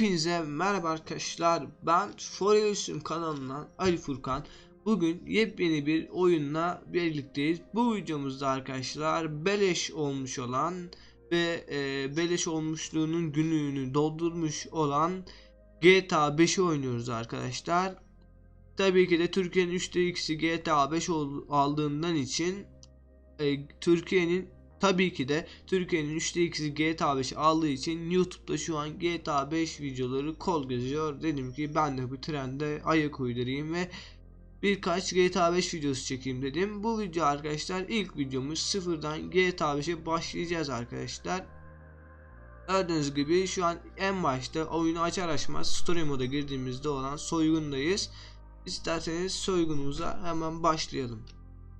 Hepinize merhaba arkadaşlar. Ben Foreyus'un kanalından Ali Furkan. Bugün yepyeni bir oyunla birlikteyiz. Bu videomuzda arkadaşlar beleş olmuş olan ve e, beleş olmuşluğunun günlüğünü doldurmuş olan GTA 5'i oynuyoruz arkadaşlar. Tabii ki de Türkiye'nin 3'te 2'si GTA 5 ol- aldığından için e, Türkiye'nin tabii ki de Türkiye'nin 3'te 2'si GTA 5 aldığı için YouTube'da şu an GTA 5 videoları kol geziyor. Dedim ki ben de bu trende ayak uydurayım ve birkaç GTA 5 videosu çekeyim dedim. Bu video arkadaşlar ilk videomuz sıfırdan GTA 5'e başlayacağız arkadaşlar. Gördüğünüz gibi şu an en başta oyunu açar açmaz story moda girdiğimizde olan soygundayız. İsterseniz soygunumuza hemen başlayalım.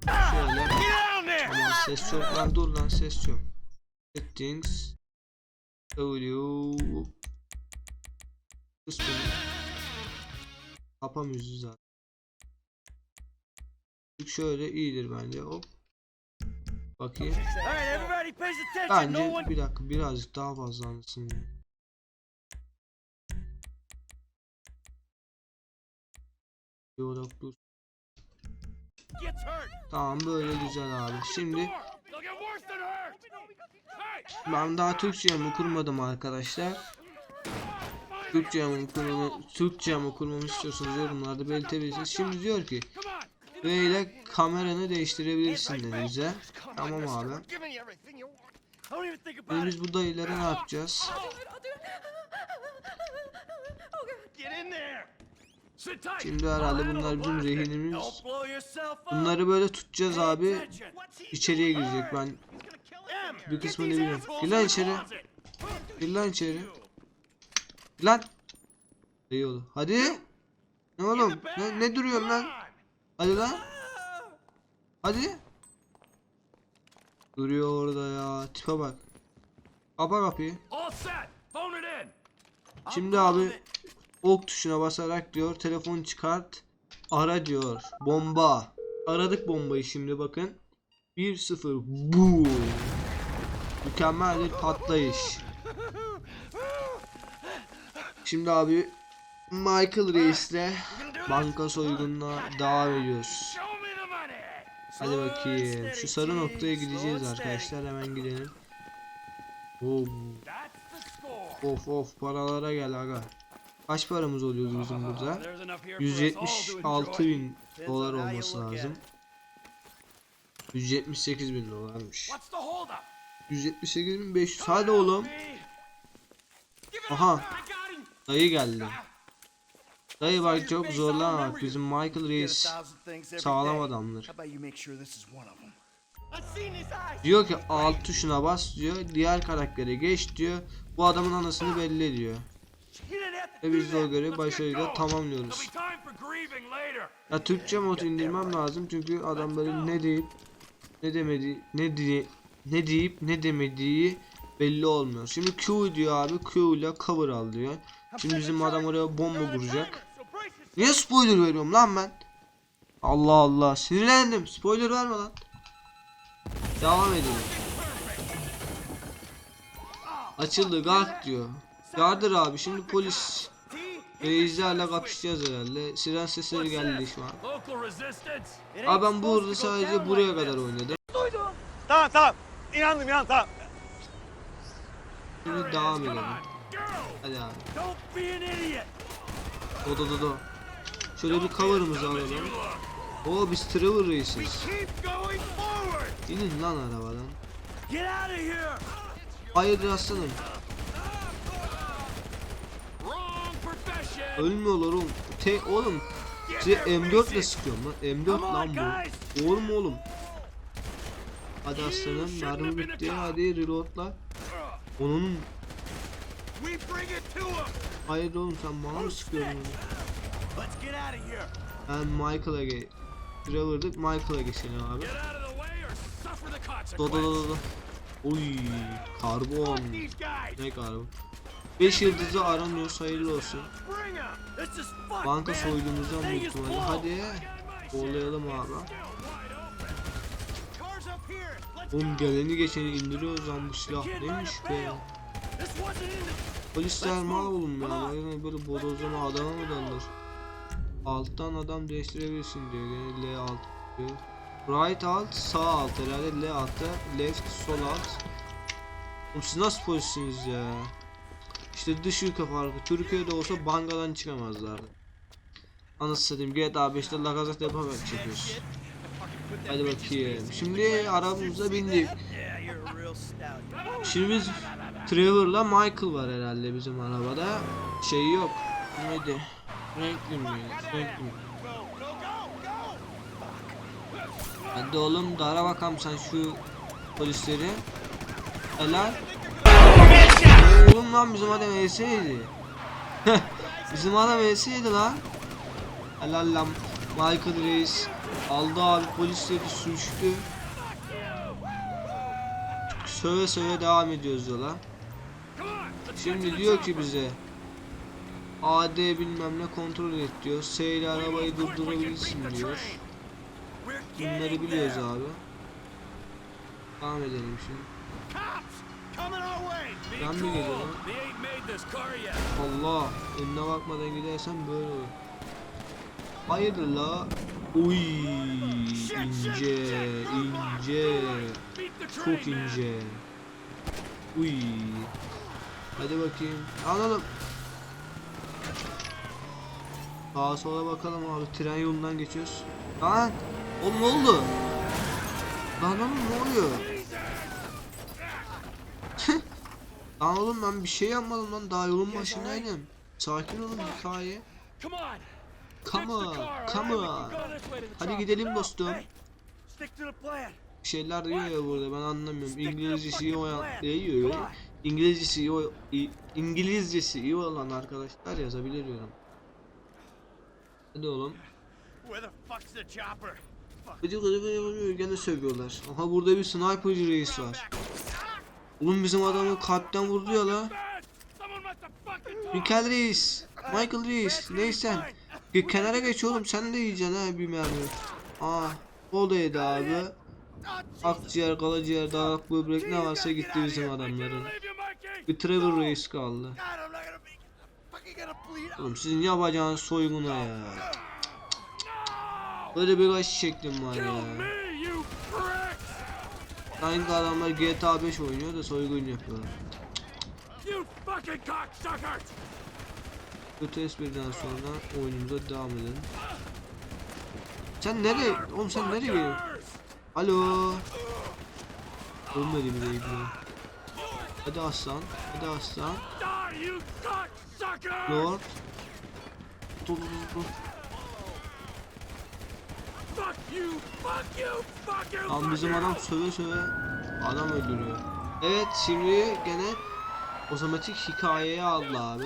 Şöyle. Aman ses çok lan dur lan ses çok. Settings. Audio. Kapa müziği zaten. Şöyle iyidir bence hop. Bakayım. Bence bir dakika birazcık daha fazla anlasın. Yok dur. Tamam böyle güzel abi. Şimdi ben daha Türkçe mi kurmadım arkadaşlar. Türkçe mi kurmamı, Türkçe mi kurmamı istiyorsanız yorumlarda belirtebilirsiniz. Şimdi diyor ki ile kameranı değiştirebilirsin dedi bize. Tamam abi. İt. biz bu dayılara ne yapacağız? Şimdi herhalde bunlar bizim rehinimiz. Bunları böyle tutacağız abi. İçeriye girecek ben. Bir kısmını biliyorum. Gir lan içeri. Gir lan içeri. Lan. İyi oldu. Hadi. Ne oğlum? Ne, ne duruyorsun lan? Hadi lan. Hadi. Duruyor orada ya. Tipe bak. Kapa kapıyı. Şimdi abi ok tuşuna basarak diyor telefon çıkart ara diyor bomba. Aradık bombayı şimdi bakın. 1-0 bu. Mükemmel bir patlayış. Şimdi abi Michael Reis'le banka soygununa devam ediyoruz. Hadi bakayım şu sarı noktaya gideceğiz arkadaşlar hemen gidelim. Oo, of of paralara gel aga kaç paramız oluyor bizim burada There's enough here for us all to 176 enjoy. bin dolar olması lazım. 178 bin dolarmış. What's the hold up? 178 bin 500. Hadi oğlum. Aha. Dayı geldi. Dayı bak çok zorlama bak. Bizim Michael Reis sağlam adamdır. Diyor ki alt tuşuna bas diyor. Diğer karaktere geç diyor. Bu adamın anasını belli ediyor. De o görevi başarıyla tamamlıyoruz. Ya Türkçe mod indirmem lazım çünkü adam böyle ne deyip ne demedi ne diye ne deyip ne demediği belli olmuyor. Şimdi Q diyor abi Q ile cover al diyor. Şimdi bizim adam oraya bomba kuracak. Niye spoiler veriyorum lan ben? Allah Allah sinirlendim. Spoiler verme lan. Devam edelim. Açıldı kalk diyor. Yardır abi şimdi polis reislerle kapışacağız herhalde. Siren sesleri geldi şu an. Abi ben burada sadece buraya kadar oynadım. Tamam tamam. İnandım inandım tamam. Şimdi devam edelim. Hadi abi. Do do do do. Şöyle bir cover'ımızı alalım. Oo biz Trevor reisiz. İnin lan arabadan. Hayır aslanım. Wrong profession. Ölmüyorlar oğlum. Te oğlum. Size M4 ile sıkıyorum lan. M4 lan bu. Oğlum oğlum. Hadi aslanım. Mermi bitti. Hadi reloadla. Onun hayır oğlum sen bana mı sıkıyorsun? Ben Michael'a ge Trevor'dık Michael'a geçelim abi. Do do do. Uy karbon. Ne karbon? 5 yıldızı aranıyoruz hayırlı olsun. Banka soyduğumuzdan büyük ihtimalle. Hadi. Kollayalım abi. Oğlum geleni geçeni indiriyoruz lan bu silah neymiş be? Polisler mal oğlum ya. Yani böyle bodozlama adama mı dalır? Alttan adam değiştirebilirsin diyor. Gene L alt diyor. Right alt, sağ alt herhalde L altta, left, sol alt. Oğlum siz nasıl polissiniz ya? İşte dış ülke farkı. Türkiye'de olsa bankadan çıkamazlardı. Anasını satayım GTA 5'te La Casa de Papel çekiyoruz. Hadi bakayım. Şimdi arabamıza bindik. Şimdi biz Trevor'la Michael var herhalde bizim arabada. Şey yok. Neydi? Franklin mi? Franklin. mi? Hadi oğlum dara bakalım sen şu polisleri. Helal. Oğlum lan bizim adam ES'ydi. bizim adam ES'ydi lan. Helal. Michael Reis aldı abi polisleri sürüştü. Söve söve devam ediyoruz yola. Şimdi diyor ki bize AD bilmem ne kontrol et diyor. S ile arabayı durdurabilirsin diyor. Bunları biliyoruz abi. Devam edelim şimdi. Ben mi geliyorum? Allah önüne bakmadan gidersen böyle olur. Hayırdır la? Uy ince ince çok ince. Uy. Hadi bakayım. Alalım. Sağa sola bakalım abi. Tren yolundan geçiyoruz. Lan. Oğlum ne oldu? Lan oğlum ne oluyor? Lan oğlum ben bir şey yapmadım lan. Daha yolun başındaydım. Sakin olun hikaye. Come on! Come on, Hadi gidelim dostum. Bir şeyler diyor ya burada ben anlamıyorum. İngilizcesi iyi olan diyor. On. İngilizcesi iyi, iyi- İngilizcesi iyi olan arkadaşlar yazabilir diyorum. Hadi oğlum. Gıcı gıcı gıcı gene sövüyorlar. Aha burada bir sniperci reis var. Oğlum bizim adamı kalpten vurdu ya la. Michael Reis. Michael Reis. Neysen. Bir kenara geç oğlum sen de yiyeceksin ha bir mermi. Aa. O da yedi abi. Akciğer, kalaciğer, dalak, böbrek ne varsa gitti bizim adamların. Bir Trevor Reis kaldı. Oğlum sizin yapacağınız soyguna ya. Böyle bir kaç şeklim var ya. Sanki adamlar GTA 5 oynuyor da soygun yapıyorlar. Kötü espriden sonra oyunumuza devam edelim. Sen nereye? Oğlum sen nereye? Fuckers! Alo. Ölmedi bile ibne. Hadi aslan. Hadi aslan. Lord. Dur dur dur. Fuck you! Fuck you! Fuck you! Lan bizim adam söve söve adam öldürüyor. Evet şimdi gene otomatik hikayeye aldı abi.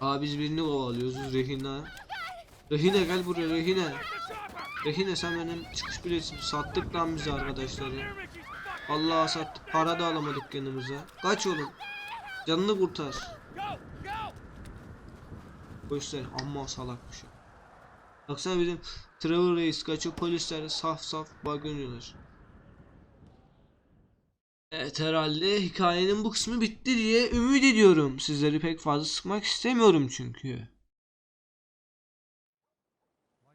Abi biz birini kovalıyoruz Rehine. Rehine gel buraya Rehine. Rehine sen benim çıkış biletimi sattık lan bize arkadaşlar ya. Vallahi sattık para da alamadık yanımıza. Kaç oğlum. Canını kurtar. Polisler amma salakmış. Baksana bizim Trevor Reis kaçıyor polisler saf saf bakıyorlar. Evet herhalde hikayenin bu kısmı bitti diye ümit ediyorum. Sizleri pek fazla sıkmak istemiyorum çünkü.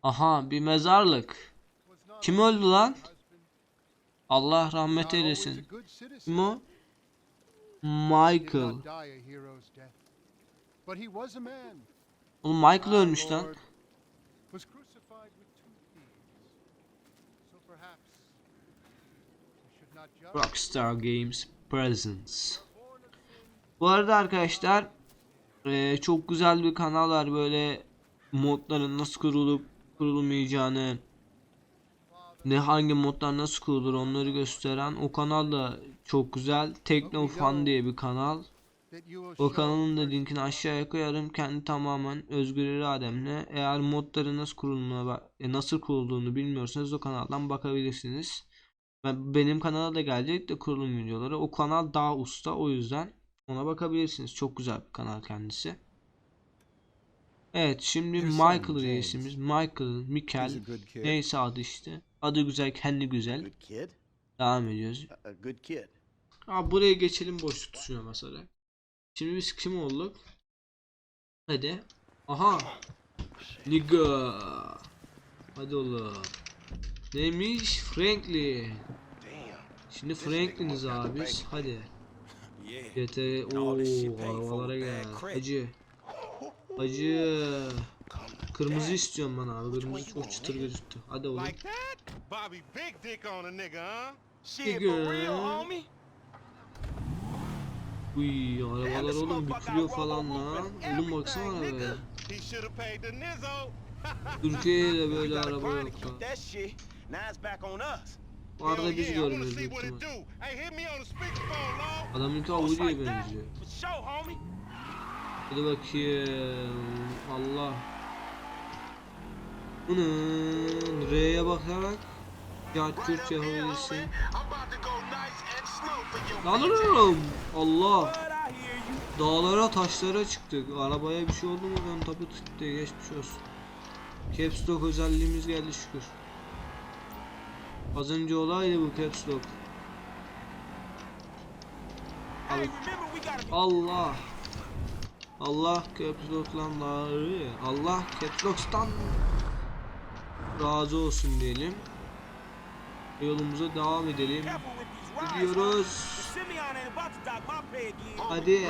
Aha bir mezarlık. Kim öldü lan? Allah rahmet eylesin. Kim o? Michael. Oğlum Michael ölmüş lan. Lord Was crucified with two thieves. So perhaps we should not judge. Rockstar Games Presents. Bu arada arkadaşlar eee, çok güzel bir kanal var böyle modların nasıl kurulup kurulmayacağını ne hangi modlar nasıl kurulur onları gösteren o kanal da çok güzel Techno Fun diye bir kanal. O kanalın da linkini aşağıya koyarım. Kendi tamamen özgür irademle. Eğer modları nasıl kurulduğunu, e, nasıl kurulduğunu bilmiyorsanız o kanaldan bakabilirsiniz. Ben, benim kanala da gelecek de kurulum videoları. O kanal daha usta o yüzden ona bakabilirsiniz. Çok güzel bir kanal kendisi. Evet şimdi Michael reisimiz. Michael, kid. neyse adı işte. Adı güzel, kendi güzel. Devam ediyoruz. A- A good kid. Abi buraya geçelim boşluk tuşuna basarak. Şimdi biz kim olduk? Hadi. Aha. Liga. Hadi oğlum. Neymiş? Franklin. Şimdi Franklin'iz abi. Hadi. GT ooo arabalara gel. Hacı. Hacı. Kırmızı istiyorum ben abi. Kırmızı çok çıtır gözüktü. Hadi oğlum. Like that? Bobby big dick on a nigga, huh? Shit, Nigga. for real, homie? Uy arabalar oğlum bükülüyor falan lan. Oğlum baksana nizzo. Türkiye'de böyle araba yok lan. Now it's back on us. Arada biz görmüyoruz büyük ihtimal. Audi'ye like that. benziyor. Hadi bakayım. Allah. Bunun R'ye bakarak Yatçurt yapabilirsin. Lan oğlum. Allah. Dağlara taşlara çıktık. Arabaya bir şey oldu mu ön tapu tuttu. Geçmiş olsun. Caps Lock özelliğimiz geldi şükür. Az önce olaydı bu Caps Lock. Allah. Allah Caps Lock'lanları. Allah Caps Lock'tan razı olsun diyelim. Yolumuza devam edelim. Gidiyoruz. Hadi.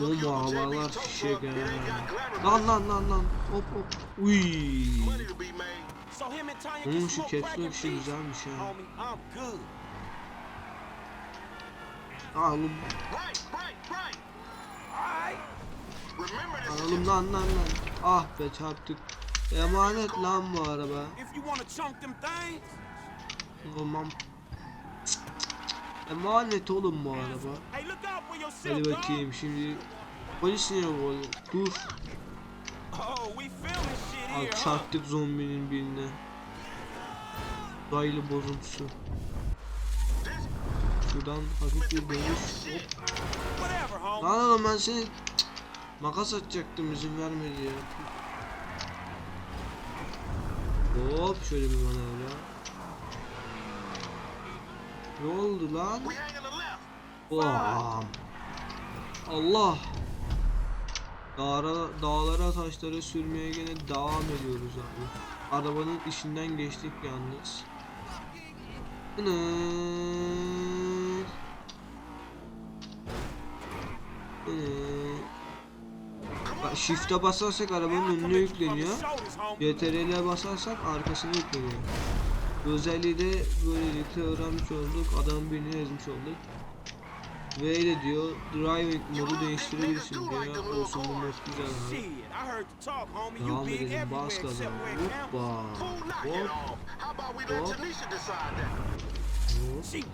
Bu arabalar fişek ha. Lan lan lan lan. Hop hop. Uy. Can şu and işi güzelmiş oğlum. Alright. Oğlum lan lan lan. Ah be çarptık. Emanet lan bu araba. Olmam. Emanet oğlum bu araba. Hadi bakayım şimdi. Polis niye bu? Dur. Oh, Huh? çarptık zombinin birine. Raylı bozuntusu. Şuradan hafif bir dönüş. Hop. Lan ben seni makas atacaktım izin vermedi ya. Hop şöyle bir manevra. Ne oldu lan? Bam. Allah. Dağlara, dağlara taşlara sürmeye gene devam ediyoruz abi. Arabanın işinden geçtik yalnız. Hınır. Bak, Shift'e basarsak arabanın önüne yükleniyor. CTRL'e basarsak arkasına yükleniyor. Özelliği de böylelikle öğrenmiş olduk. Adam birini ezmiş olduk. V ile diyor driving modu değiştirebilirsin diyor. Olsun bu mod güzel big edelim everywhere bas gaza. Hoppa. Hop. Hop.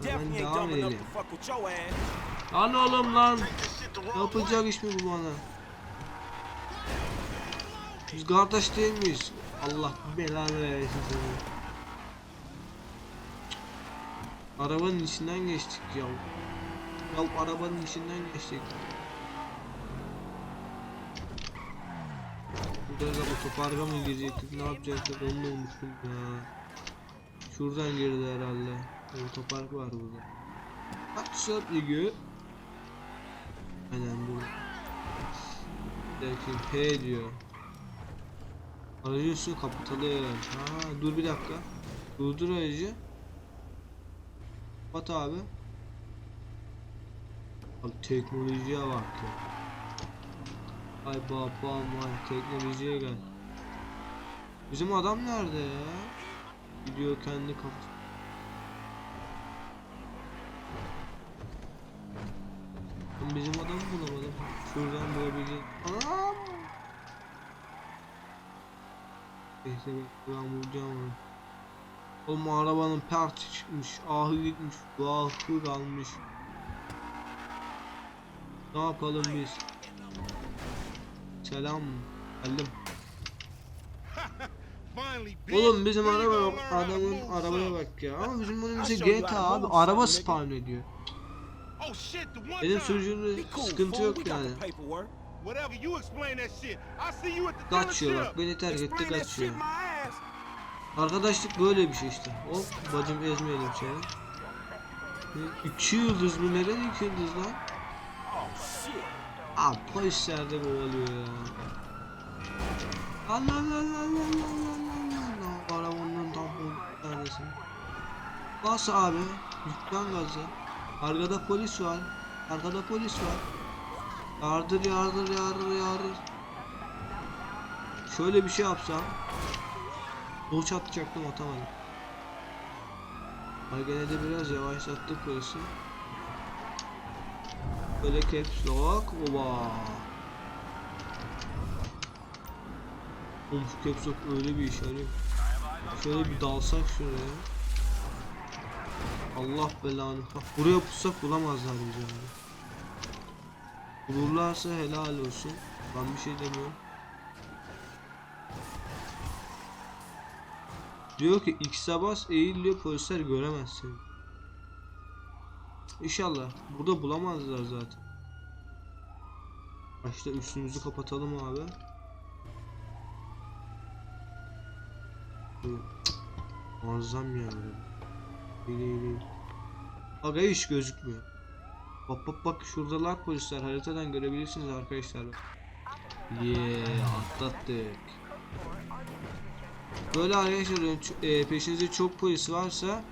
Hemen devam edelim. Lan oğlum lan. Yapacak iş mi bu bana? Biz kardeş değil miyiz? Allah belanı versin seni. Arabanın içinden geçtik ya. Ya arabanın içinden geçtik. Burada da otoparka mı girecektik ne yapacaktık onu da unuttum ya. Şuradan girdi herhalde. Otopark var burada. Akşam ligi. Aynen bu. Belki P diyor. Aracın üstünü kapatalım. Ha, dur bir dakika. Durdur aracı. Kapat abi. Abi teknolojiye bak ya. Ay babam ay teknolojiye gel. Bizim adam nerede ya? Gidiyor kendi kafası. Bizim adamı bulamadım. Şuradan bir... Anam! Neyse ben bulacağım onu. Oğlum arabanın perti çıkmış, ahı gitmiş, bu ahı kalmış. Ne yapalım biz? Selam, geldim. Oğlum bizim araba yok, adamın arabaya bak ya. Ama bizim show you GTA abi, araba spawn ediyor. Oh Benim cool, sıkıntı yok yani. Kaçıyor bak, beni terk etti kaçıyor. Arkadaşlık böyle bir şey işte. Hop bacım ezmeyelim seni. Ne, İki yıldız mı? Neden iki yıldız lan? Oh shit. Aa polisler de kovalıyor ya. Allah Allah Allah Allah Allah Arabanın tamponu neredesin? Bas abi. Yüklen gazı. Arkada polis var. Arkada polis var. Yardır yardır yardır yardır. Şöyle bir şey yapsam. Doç atacaktım atamadım. Ay gene de biraz yavaşlattık polisi. Böyle caps lock. Oba. Oğlum şu caps lock öyle bir iş yarıyor. Şöyle bir dalsak şuraya. Allah belanı. Bak buraya pussak bulamazlar bizi yani. Bulurlarsa helal olsun. Ben bir şey demiyorum. Diyor ki X'e bas eğil diyor polisler göremez seni. İnşallah. Burada bulamazlar zaten. Başta üstümüzü kapatalım abi. Muazzam ya. İyi iyi. Aga hiç gözükmüyor. Bak bak bak şuradalar polisler haritadan görebilirsiniz arkadaşlar. Yeah atlattık. Böyle arkadaşlar e, peşinizde çok polis varsa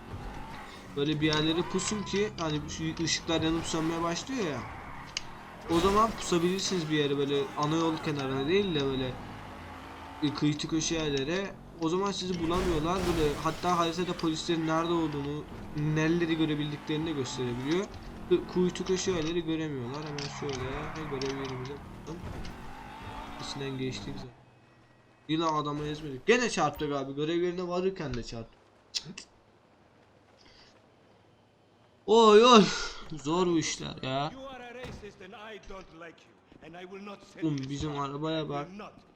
böyle bir yerlere pusun ki hani şu ışıklar yanıp sönmeye başlıyor ya. O zaman pusabilirsiniz bir yere böyle ana yol kenarına değil de böyle e, kıyı köşe yerlere. O zaman sizi bulamıyorlar böyle hatta haritada polislerin nerede olduğunu, nereleri görebildiklerini de gösterebiliyor. Kuytu köşe yerleri göremiyorlar. Hemen şöyle görev yerimize bakalım. İçinden geçtik zaten. Yine adamı ezmedik. Gene çarptık abi. Görev yerine varırken de çarptık. Oy oy. Zor bu işler ya. Oğlum bizim arabaya bak.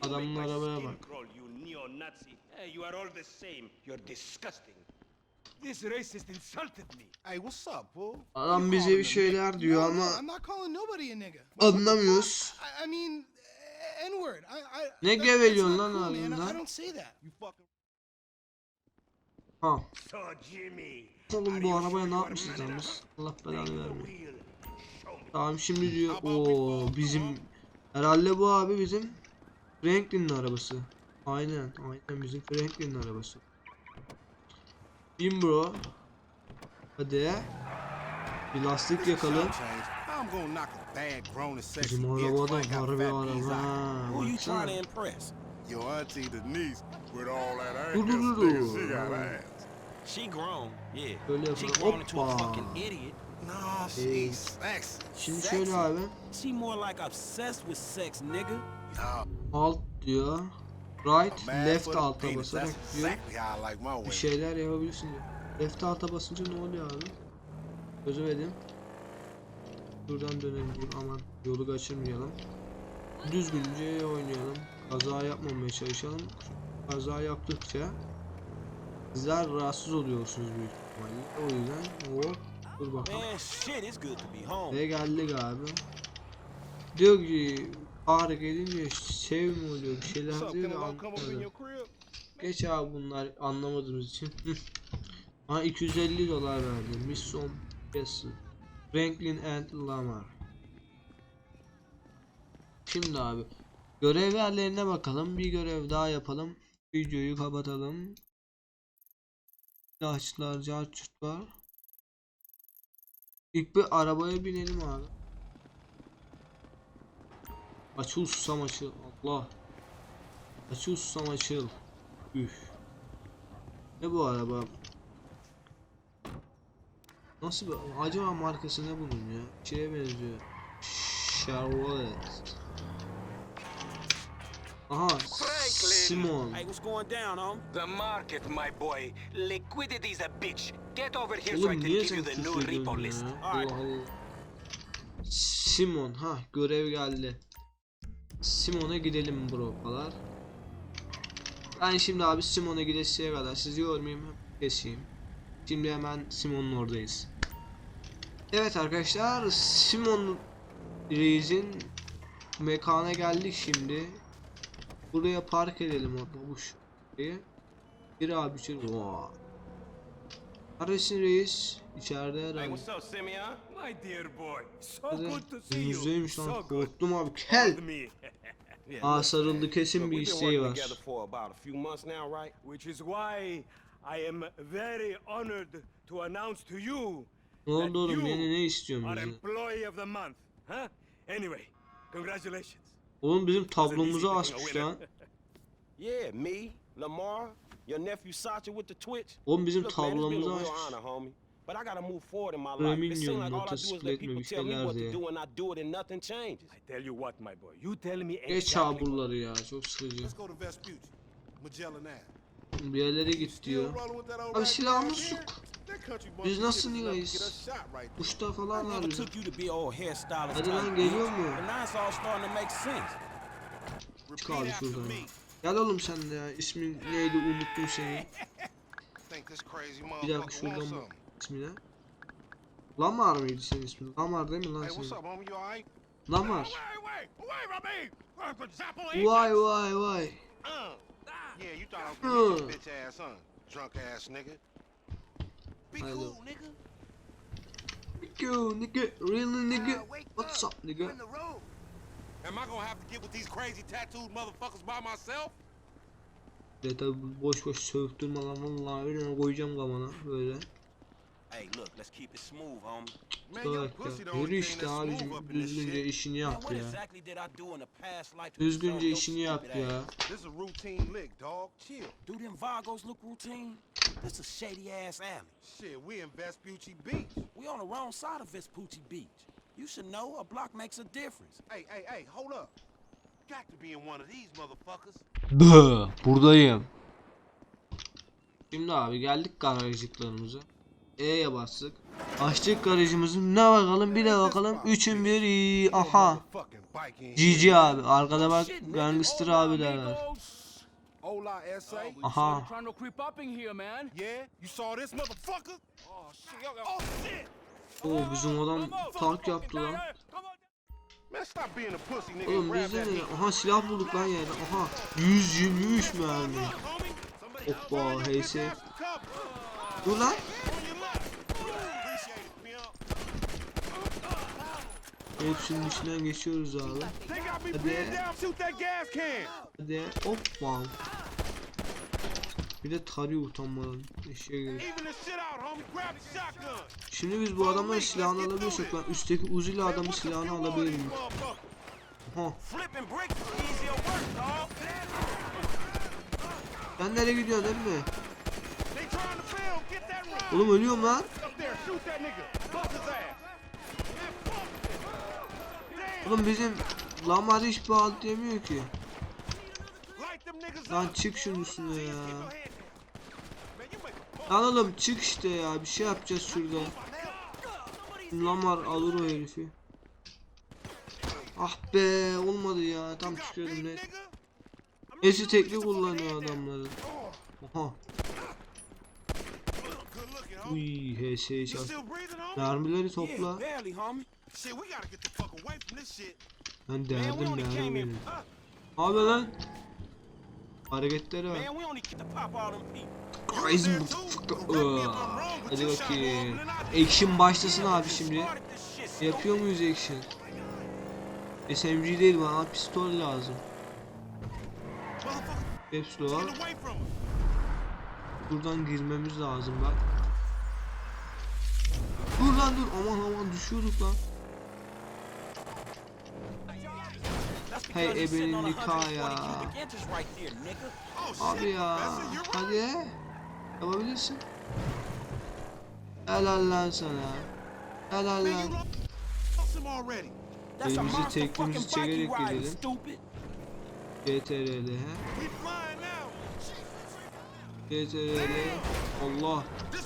Adamın arabaya bak. crawl, you neo-Nazi. Hey, you are all the same. You're disgusting. This racist insulted me. Hey, what's up, fool? Adam bize bir şeyler diyor ama no, I'm not calling nobody a nigga. anlamıyoruz. I, I mean, eh, N-word. I, I, Ne geveliyorsun lan ağzından? I don't say that. You fucking. Ha. Oğlum bu arabaya ne yapmışız biz? Allah belanı vermiyor. Tamam şimdi diyor o bizim herhalde bu abi bizim Franklin'in arabası. Aynen aynen bizim Franklin'in arabası. Bin bro. Hadi. Bir lastik yakalım. Bizim araba da harbi araba. baksana. Dur, dur, dur. She. She grown, yeah. Böyle She yapalım. grown into a Hoppa. fucking idiot. Hey. she's sexy. Şimdi şöyle abi. She more like obsessed with sex, nigga. Alt diyor. Right, man left for the alta penis. basarak That's diyor. exactly how I like my Bir women. şeyler yapabilirsin diyor. Left alta basınca ne oluyor abi? Çözemedim. Buradan dönelim diyor. Aman yolu kaçırmayalım. Düzgünce oynayalım. Kaza yapmamaya çalışalım. Kaza yaptıkça sizler rahatsız oluyorsunuz büyük ihtimalle. O yüzden hop dur bakalım. Ve geldik abi. Diyor ki Tarık edince sev mi oluyor bir şeyler diyor da anlamadım. Geç abi bunlar anlamadığımız için. ha 250 dolar verdi. Mission Castle. Franklin and Lamar. Şimdi abi görev yerlerine bakalım. Bir görev daha yapalım. Videoyu kapatalım. Silahçılar, carçurtlar. İlk bir arabaya binelim abi. Açıl susam açıl. Allah. Açıl susam açıl. Üf. Ne bu araba? Nasıl bir acaba markası ne bunun ya? Şeye benziyor. Chevrolet. Aha, Simon. Hey, what's going down, home? The market, my boy. Liquidity's a bitch. Get over here so I Oğlum can niye give sen you the new küfür repo ediyorsun list. ya? Allah Allah. Simon ha görev geldi. Simon'a gidelim bropalar. Ben şimdi abi Simon'a gidesiye kadar sizi yormayayım keseyim. Şimdi hemen Simon'un oradayız. Evet arkadaşlar Simon Reis'in mekana geldik şimdi. Buraya park edelim abi bu şeyi. Gir abi içeri. Vaa. Neredesin reis? İçeride herhalde. what's up, Simeon? My dear boy, so Hadi. good to see you. Önümüzdeymiş lan. Korktum abi. Kel. Aa sarıldı kesin bir isteği var. I am very honored to announce to you Ne oldu oğlum? you Yine ne istiyorsun. Huh? Anyway, congratulations. Oğlum bizim tablomuzu picking a asmış winner. lan. Yeah, me, Lamar, your nephew Sacha with the Twitch. Oğlum bizim tablomuzu açmış. But I gotta move forward in my life. It seems like all I do is let people tell me what to do and I do it and nothing changes. I tell you what, my boy. You tell me Geç exactly. çaburları ya çok sıkıcı. Let's go to Vespucci. Magellan Ave. Bir yerlere git diyor. Abi silahımız yok. Biz nasıl nigayız? I falan var hairstylist Hadi lan geliyor mu? Çık abi şuradan. Gel oğlum sen de ya. İsmin neydi unuttum seni. Bir dakika şuradan bak ismine. Lamar mıydı senin ismin? Lamar değil mi lan senin? Lamar. Uh, Vay vay vay. Yeah, you thought I was gonna Uh. bitch ass, huh? Drunk ass nigga. Be cool, nigga. Nigga, nigga, really nigga. What's up nigga? Am I gonna have to get with these crazy tattooed motherfuckers by myself? Ya tabi boş boş sövdürme lan vallahi öyle koyacağım kamana böyle. Bak ya. Yürü işte abicim düzgünce işini yap ya. Düzgünce işini yap ya. This is shady ass alley. Shit, we in Vespucci Beach. We on the wrong side of Vespucci Beach. You should know a block makes a difference. Hey, hey, hey, hold up. Got to be in one of these motherfuckers. Buradayım. Şimdi abi geldik garajcıklarımıza. E'ye bastık. Açtık garajımızı. Ne bakalım bir de bakalım. Üçün bir iyi. Aha. GG abi. Arkada bak gangster abiler var. Aha. Oo bizim adam tank yaptı lan. Man, stop being a pussy, nigga. Oğlum bizde ne? Aha silah bulduk lan yerden. Aha. 123 mermi. Hoppa, cover. Dur lan. On your left. Appreciate it, pimp. Hepsinin içinden geçiyoruz abi. Hadi. Hadi hoppa. Bir de tarıyor utanmadan. Eşeğe göre. Şimdi biz bu adamların silahını alabiliyorsak ben üstteki uzili Man, adamın silahını work, dog. Sen nereye gidiyorsun emmi? Oğlum ölüyorum lan. Oğlum bizim Lamar hiç bir alt diyemiyor ki. Lan çık şunun üstüne ya. Lan oğlum çık işte ya bir şey yapacağız şurada. Lamar alır o herifi. Ah be olmadı ya tam çıkıyordum ne. Esi tekli kullanıyor adamları. Homie. Uy You çarp. Mermileri topla. We derdim in. benim. Abi lan. People. Crazy motherfucker. Hadi bakayım. Action başlasın abi şimdi. Yapıyor muyuz action? SMG değil bana pistol lazım. Hepsi var. Buradan girmemiz lazım bak. Dur lan dur aman aman düşüyorduk lan. That's Hey, ebenin nikahı 140 ya. Oh. Abi ya. Hadi. Yapabilirsin. Helal lan sana. Helal lan. Elimizi you çekerek gidelim. GTRL he. GTRL. Allah. He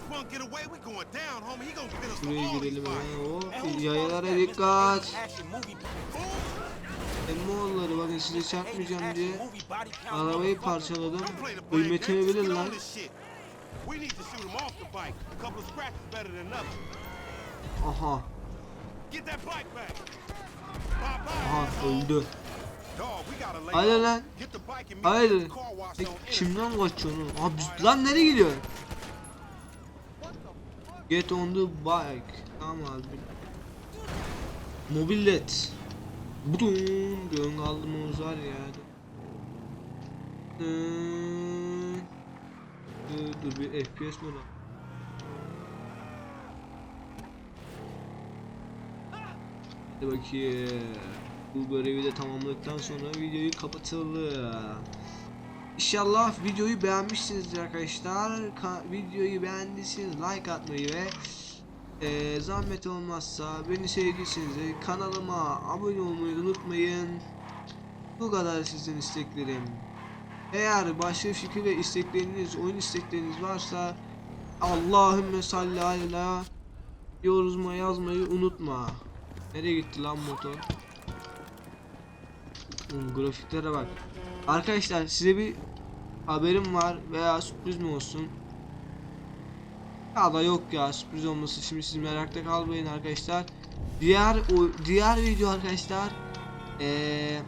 Şuraya. And Hop. who's Yayalara dikkat. Emmoğulları bakın size çarpmayacağım diye. Arabayı parçaladım. Bilin get lan. Aha. Aha öldü. Off. lan. Wash E, kimden kaçıyorsun biz- lan nereye gidiyorsun? Get on the bike. Tamam abi. Mobillet. Budun gön aldığımız var ya. Dur, dur bir FPS modu. Hadi bakayım. Bu görevi de tamamladıktan sonra videoyu kapatalım. İnşallah videoyu beğenmişsinizdir arkadaşlar. Ka- videoyu beğendiyseniz like atmayı ve eee, zahmet olmazsa beni sevdiyseniz kanalıma abone olmayı unutmayın. Bu kadar sizin isteklerim. Eğer başka fikir ve istekleriniz, oyun istekleriniz varsa Allahümme salli ala yoruzma yazmayı unutma. Nereye gitti lan motor? Oğlum, grafiklere bak. Arkadaşlar size bir haberim var veya sürpriz mi olsun? Da yok ya sürpriz olması şimdi siz merakta kalmayın arkadaşlar. Diğer o diğer video arkadaşlar eee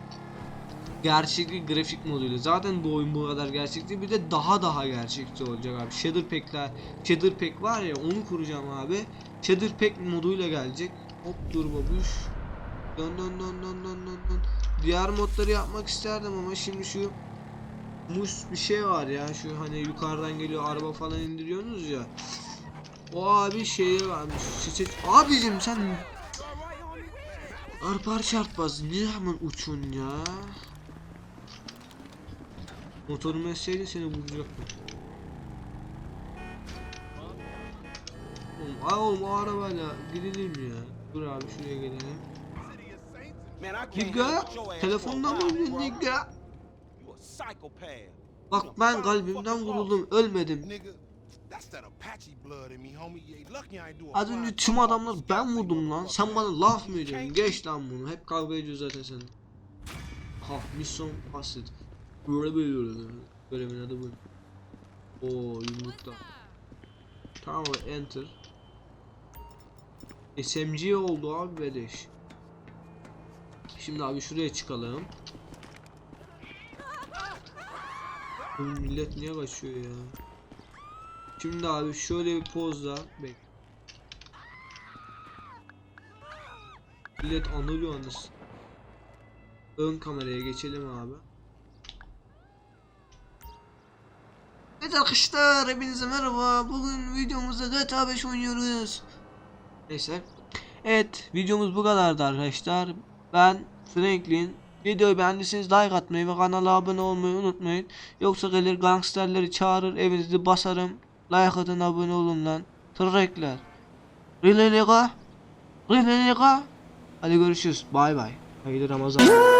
gerçeklik grafik moduyla. Zaten bu oyun bu kadar gerçekti. Bir de daha daha gerçekçi olacak abi. Shader Pack'ler, Shader Pack var ya onu kuracağım abi. Shader Pack moduyla gelecek. Hop dur babuş. Dön dön dön dön dön dön dön. Diğer modları yapmak isterdim ama şimdi şu mus bir şey var ya şu hani yukarıdan geliyor araba falan indiriyorsunuz ya. O abi şeyi varmış. Çiçek. Abicim sen Arpar çarpmaz. Niye hemen uçun ya? Motorumu etseydi seni vuracaktım. Oğlum, ay oğlum o arabayla gidilir mi ya? Dur abi şuraya gelelim. Nigga, telefondan mı öldün nigga? Bak ben kalbimden vuruldum, ölmedim. Az önce tüm adamlar ben vurdum lan. Sen bana laf mı ediyorsun? Geç lan bunu. Hep kavga ediyoruz zaten sen. Ha, misyon basit. Böyle böyle Görevin adı bu. Oo yumrukta. Tamam enter. SMG oldu abi beleş. Şimdi abi şuraya çıkalım. Bu millet niye kaçıyor ya? Şimdi abi şöyle bir pozla bek. Millet anılıyor anız. Ön kameraya geçelim abi. Evet arkadaşlar hepinize merhaba. Bugün videomuzda GTA 5 oynuyoruz. Neyse. Evet videomuz bu kadardı arkadaşlar. Ben Franklin. Videoyu beğendiyseniz like atmayı ve kanala abone olmayı unutmayın. Yoksa gelir gangsterleri çağırır evinizi basarım. Like atın abone olun lan. Tırrekler. Rileliga. Rileliga. Hadi görüşürüz. Bay bay. Hayırlı Ramazan.